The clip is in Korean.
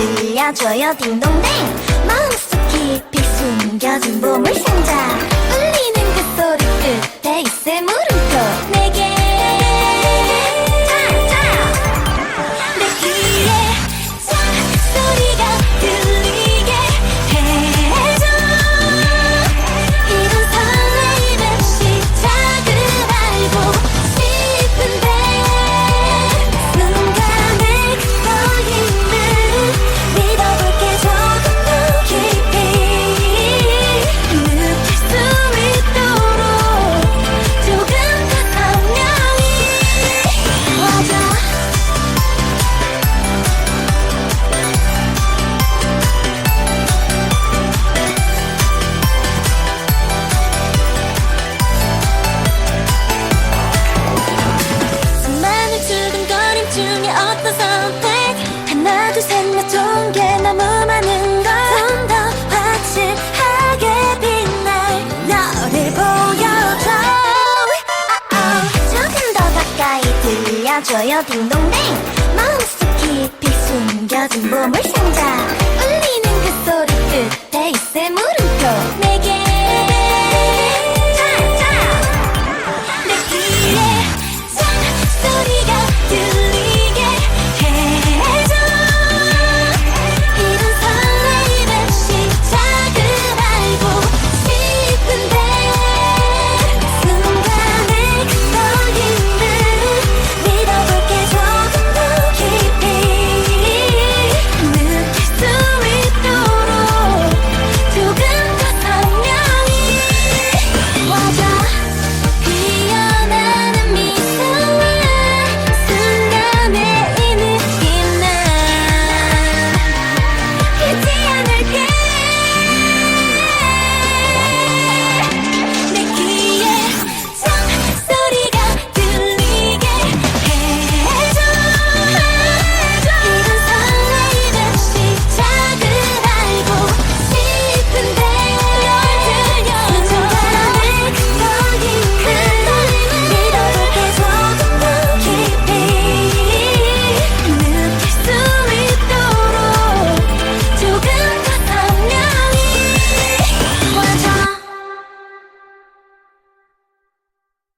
들려줘요 딩동댕. 마음속 깊이 숨겨진 보물 상자. 맞아요 딩동댕 마음속 깊이 숨겨진 보물상자. 울리는 그 소리 끝